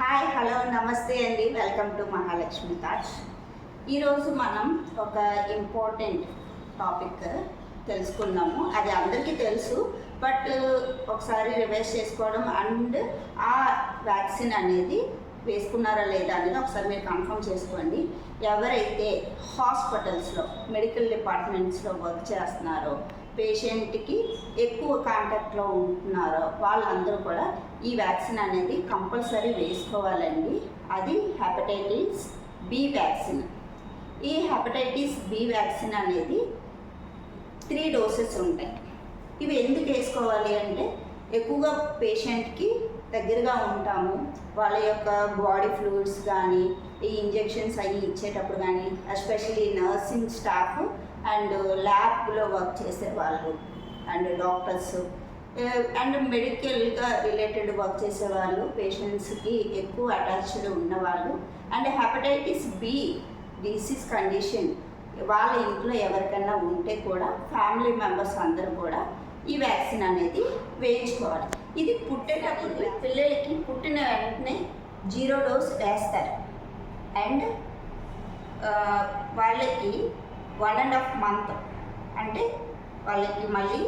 Hi hello నమస్తే అండి. Welcome to Mahalakshmi thoughts ఈరోజు మనం ఒక ఇంపార్టెంట్ టాపిక్ తెలుసుకున్నాము అది అందరికీ తెలుసు బట్ ఒకసారి రివైజ్ చేసుకోవడం అండ్ ఆ వ్యాక్సిన్ అనేది వేసుకున్నారా లేదా అనేది ఒకసారి మీరు కన్ఫర్మ్ చేసుకోండి. ఎవరైతే హాస్పిటల్స్లో మెడికల్ డిపార్ట్మెంట్స్లో వర్క్ చేస్తున్నారో పేషెంట్కి ఎక్కువ కాంటాక్ట్లో ఉంటున్నారో వాళ్ళందరూ కూడా ఈ వ్యాక్సిన్ అనేది కంపల్సరీ వేసుకోవాలండి. అది హెపటైటిస్ బి వ్యాక్సిన్ ఈ హెపటైటిస్ బి వ్యాక్సిన్ అనేది త్రీ డోసెస్ ఉంటాయి. ఇవి ఎందుకు వేసుకోవాలి అంటే ఎక్కువగా పేషెంట్కి దగ్గరగా ఉంటాము. వాళ్ళ యొక్క బాడీ ఫ్లూయిడ్స్ కానీ ఈ ఇంజెక్షన్స్ అవి ఇచ్చేటప్పుడు కానీ ఎస్పెషల్లీ నర్సింగ్ స్టాఫ్ అండ్ ల్యాబ్లో వర్క్ చేసే వాళ్ళు అండ్ డాక్టర్స్. అండ్ మెడికల్గా రిలేటెడ్ వర్క్ చేసే వాళ్ళు పేషెంట్స్కి ఎక్కువ అటాచ్డ్ ఉన్నవాళ్ళు. And hepatitis B disease condition వాళ్ళ ఇంట్లో ఎవరికైనా ఉంటే కూడా ఫ్యామిలీ మెంబర్స్ అందరూ కూడా ఈ వ్యాక్సిన్ అనేది వేయించుకోవాలి. ఇది పుట్టేటప్పుడు పిల్లలకి పుట్టిన వెంటనే జీరో డోస్ వేస్తారు. అండ్ వాళ్ళకి వన్ అండ్ హాఫ్ మంత్ అంటే వాళ్ళకి మళ్ళీ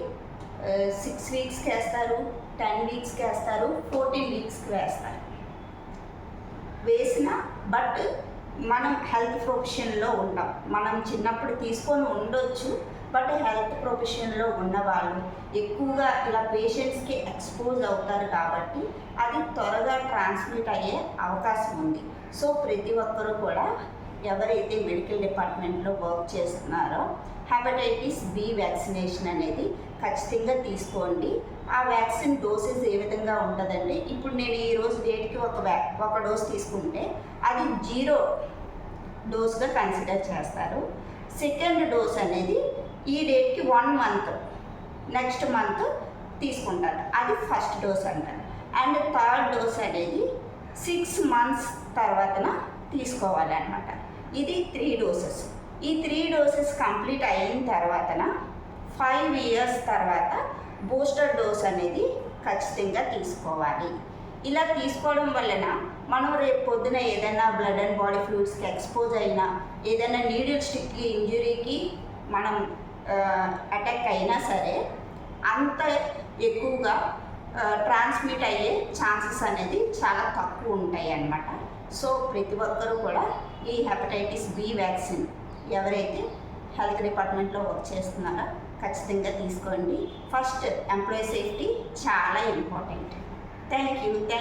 సిక్స్ వీక్స్కి వేస్తారు టెన్ వీక్స్కి వేస్తారు ఫోర్టీన్ వీక్స్కి వేస్తారు. వేసిన బట్ మనం హెల్త్ ప్రొఫెషన్లో ఉంటాం మనం చిన్నప్పుడు తీసుకొని ఉండొచ్చు బట్ హెల్త్ ప్రొఫెషన్లో ఉన్నవాళ్ళు ఎక్కువగా ఇలా పేషెంట్స్కి ఎక్స్పోజ్ అవుతారు కాబట్టి అది త్వరగా ట్రాన్స్మిట్ అయ్యే అవకాశం ఉంది. సో ప్రతి ఒక్కరూ కూడా ఎవరైతే మెడికల్ డిపార్ట్మెంట్లో వర్క్ చేస్తున్నారో హెపటైటిస్ బి వ్యాక్సినేషన్ అనేది ఖచ్చితంగా తీసుకోండి. ఆ వ్యాక్సిన్ డోసెస్ ఏ విధంగా ఉంటుందండి ఇప్పుడు నేను ఈ రోజు డేట్కి ఒక వ్యా ఒక డోస్ తీసుకుంటే అది జీరో డోస్గా కన్సిడర్ చేస్తారు. సెకండ్ డోస్ అనేది ఈ డేట్కి వన్ మంత్ నెక్స్ట్ మంత్ తీసుకుంటారు. అది ఫస్ట్ డోస్ అంటారు. అండ్ థర్డ్ డోస్ అనేది సిక్స్ మంత్స్ తర్వాతన తీసుకోవాలి అనమాట ఇది త్రీ డోసెస్ ఈ త్రీ డోసెస్ కంప్లీట్ అయిన తర్వాతన ఫైవ్ ఇయర్స్ తర్వాత బూస్టర్ డోస్ అనేది ఖచ్చితంగా తీసుకోవాలి. ఇలా తీసుకోవడం వలన మనం రేపు పొద్దున ఏదైనా బ్లడ్ అండ్ బాడీ ఫ్లూయిడ్స్కి ఎక్స్పోజ్ అయినా ఏదైనా నీడిల్ స్టిక్కి ఇంజురీకి మనం అటాక్ అయినా సరే అంత ఎక్కువగా ట్రాన్స్మిట్ అయ్యే ఛాన్సెస్ అనేది చాలా తక్కువ ఉంటాయి అన్నమాట. సో ప్రతి ఒక్కరూ కూడా ఈ హెపటైటిస్ బి వ్యాక్సిన్ ఎవరైతే హెల్త్ డిపార్ట్మెంట్లో వర్క్ చేస్తున్నారో ఖచ్చితంగా తీసుకోండి. ఫస్ట్ ఎంప్లాయీ సేఫ్టీ చాలా ఇంపార్టెంట్ Thank you. Thank